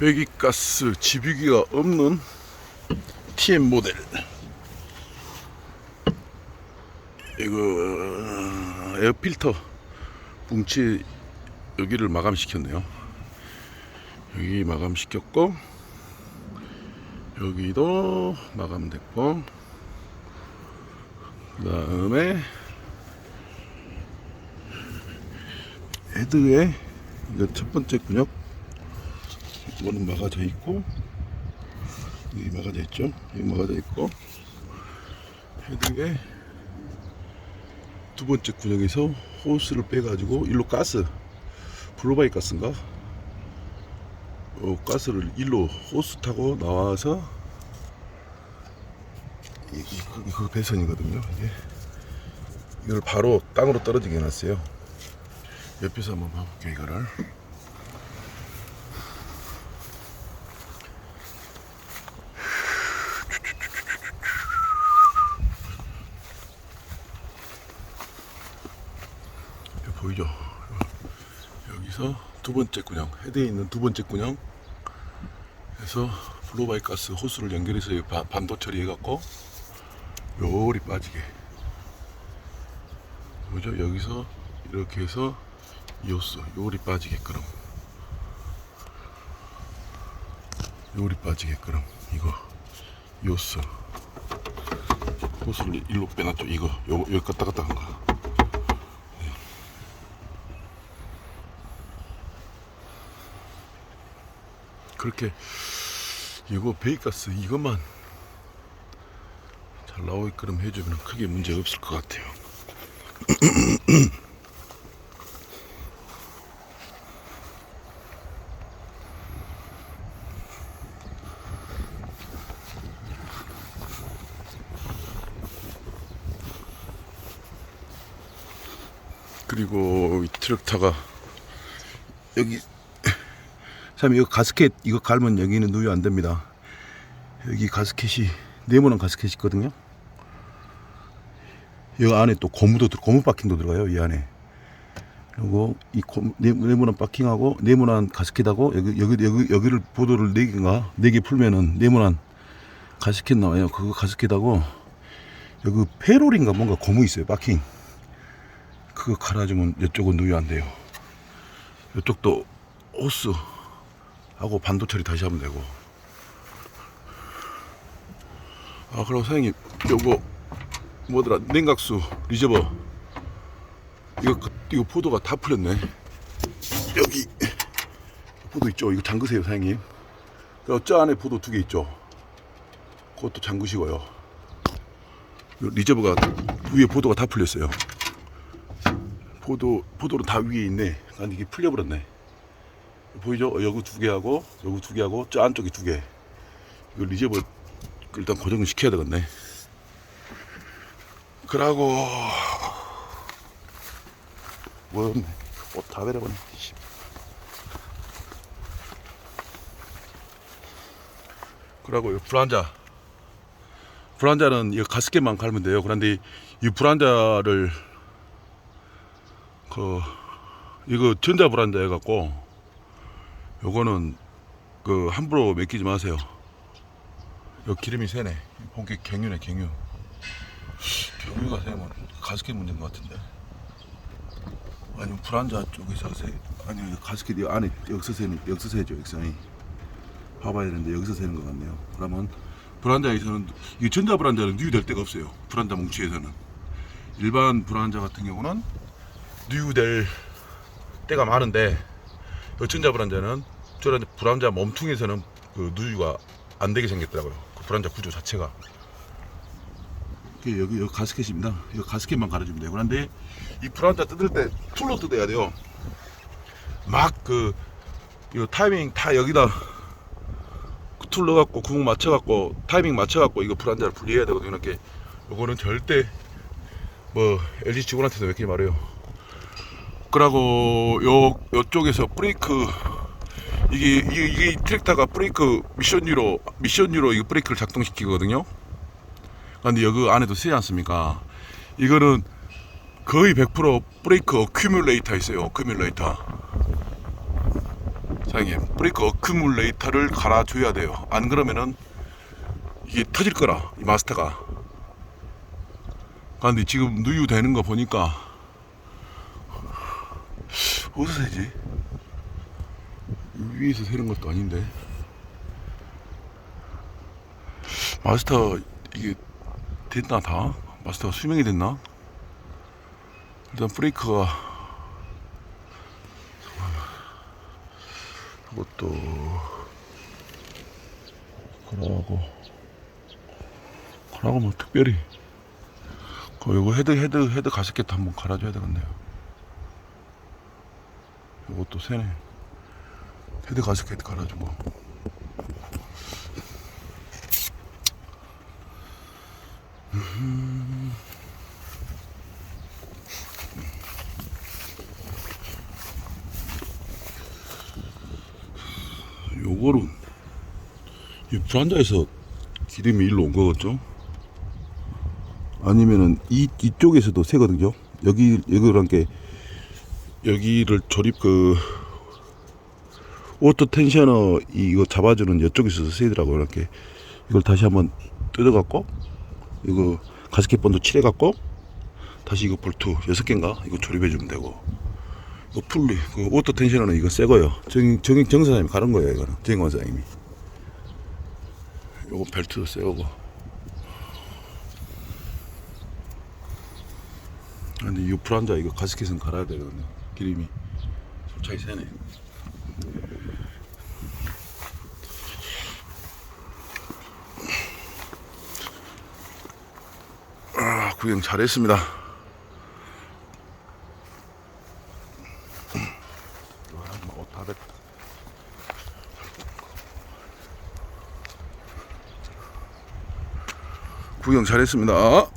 배기가스 집유기가 없는 TM 모델. 이거 어, 에어필터 뭉치 여기를 마감시켰네요. 여기 마감시켰고 여기도 마감됐고 그 다음에 헤드에 이거 첫 번째 근육 이거는 막아져 있고 여기 막아져 있죠? 여기 막아져 있고 헤드에 두 번째 구역에서 호스를 빼가지고 일로 가스 블루바이 가스인가? 어, 가스를 일로 호스 타고 나와서 이, 이, 이거 배선이거든요 이게. 이걸 바로 땅으로 떨어지게 해놨어요. 옆에서 한번 봐볼게요 이거를 보이죠? 여기서 두 번째 군형 헤드에 있는 두 번째 군형 해서 블로바이 가스 호스를 연결해서 반도 처리해갖고 요리 빠지게 보죠? 여기서 이렇게 해서 이 호스 요리 빠지게끔 요리 빠지게끔 이거 이 호스 호스를 일로 빼놨죠 이거 요, 여기 갔다 갔다 한 거. 그렇게 이거 베이가스 이것만 잘 나오게끔 해주면 크게 문제 없을 것 같아요. 그리고 이 트럭타가 여기 참 이거 가스켓 이거 갈면 여기는 누유 안 됩니다. 여기 가스켓이 네모난 가스켓이 있거든요. 이 안에 또 고무도 들- 고무 바킹도 들어가요 이 안에. 그리고 이 고- 네- 네모난 바킹하고 네모난 가스켓하고 여기 여기 여기 여기를 보도를 네 개가 네 개 풀면은 네모난 가스켓 나와요. 그거 가스켓하고 여기 페롤인가 뭔가 고무 있어요 바킹. 그거 갈아주면 이쪽은 누유 안 돼요. 이쪽도 호스 하고 반도 처리 다시 하면 되고. 아, 그리고 사장님, 요거, 뭐더라, 냉각수, 리저버. 이거, 그- 이거 포도가 다 풀렸네. 여기, 포도 있죠? 이거 잠그세요, 사장님. 그저 안에 포도 두 개 있죠? 그것도 잠그시고요. 요 리저버가, 위에 포도가 다 풀렸어요. 포도, 포도는 다 위에 있네. 난 이게 풀려버렸네. 보이죠? 어, 여기 두 개하고 여기 두 개하고 저 안쪽에 두 개. 이거 리저버 일단 고정을 시켜야 되겠네. 그러고 뭐였네? 옷다 베려버네. 씨. 그러고 이 불안자. 불안자는 이 가스켓만 갈면 돼요. 그런데 이 불안자를 그 이거 전자 불안자 해갖고 요거는 그 함부로 맡기지 마세요. 요 기름이 새네. 본격 경유네 경유. 경유가 새면 가스켓 문제인 것 같은데. 아니면 불안자 쪽에서 새 아니 가스켓 이 안에 여기서 새는 여기서 새죠 여기서 봐봐야 되는데 여기서 새는 것 같네요. 그러면 불안자에서는 이 전자 불안자는 누유될 데가 없어요. 불안자 뭉치에서는 일반 불안자 같은 경우는 누유될 때가 많은데 이 전자 불안자는 저런 불안자 몸통에서는 그 누유가 안 되게 생겼더라고요. 그 불안자 구조 자체가. 여기 여기 가스켓입니다. 이 가스켓만 갈아주면 돼요. 그런데 이 불안자 뜯을 때 툴로 뜯어야 돼요. 막그이 타이밍 다 여기다 툴 넣어갖고 구멍 맞춰 갖고 타이밍 맞춰 갖고 이거 불안자를 분리해야 되거든요. 이렇게 요거는 절대 뭐 LG 직원한테도 몇 개 말해요. 그러고 요 요쪽에서 브레이크 이게 이게, 이 트랙터가 브레이크 미션 유로 미션 유로 이거 브레이크를 작동시키거든요. 근데 여기 안에도 쓰지 않습니까? 이거는 거의 100% 브레이크 어큐뮬레이터 있어요. 어큐뮬레이터. 사장님 브레이크 어큐뮬레이터를 갈아줘야 돼요 안 그러면은 이게 터질 거라 이 마스터가 근데 지금 누유되는 거 보니까 어디서 세지? 위에서 세는 것도 아닌데 마스터 이게 됐나 다? 마스터가 수명이 됐나? 일단 브레이크가 그것도 그러고 그러고 뭐 특별히 그 요거 헤드 헤드 헤드 가스켓 한번 갈아줘야 되겠네요 요것도 새네 헤드 가스켓 갈아주고 요거는 이 불안자에서 기름이 일로 온 거겠죠? 아니면은 이 이쪽에서도 새거든요. 여기 여기랑 게 여기를 조립 그 오토 텐셔너 이거 잡아주는 이쪽에서 새더라고 이렇게 이걸 다시 한번 뜯어갖고 이거 가스켓 본드 칠해갖고 다시 이거 볼트 여섯 개인가 이거 조립해주면 되고 이거 풀리 그 오토 텐셔너는 이거 새 거요. 정, 정, 정 사장님이 가는 거예요 이거는 정원 사장님이. 요거 벨트도 새 거고. 근데 이 불안자 이거 가스켓은 갈아야 되거든요. 기름이 솔차이 새네. 아 구경 잘했습니다. 구경 잘했습니다.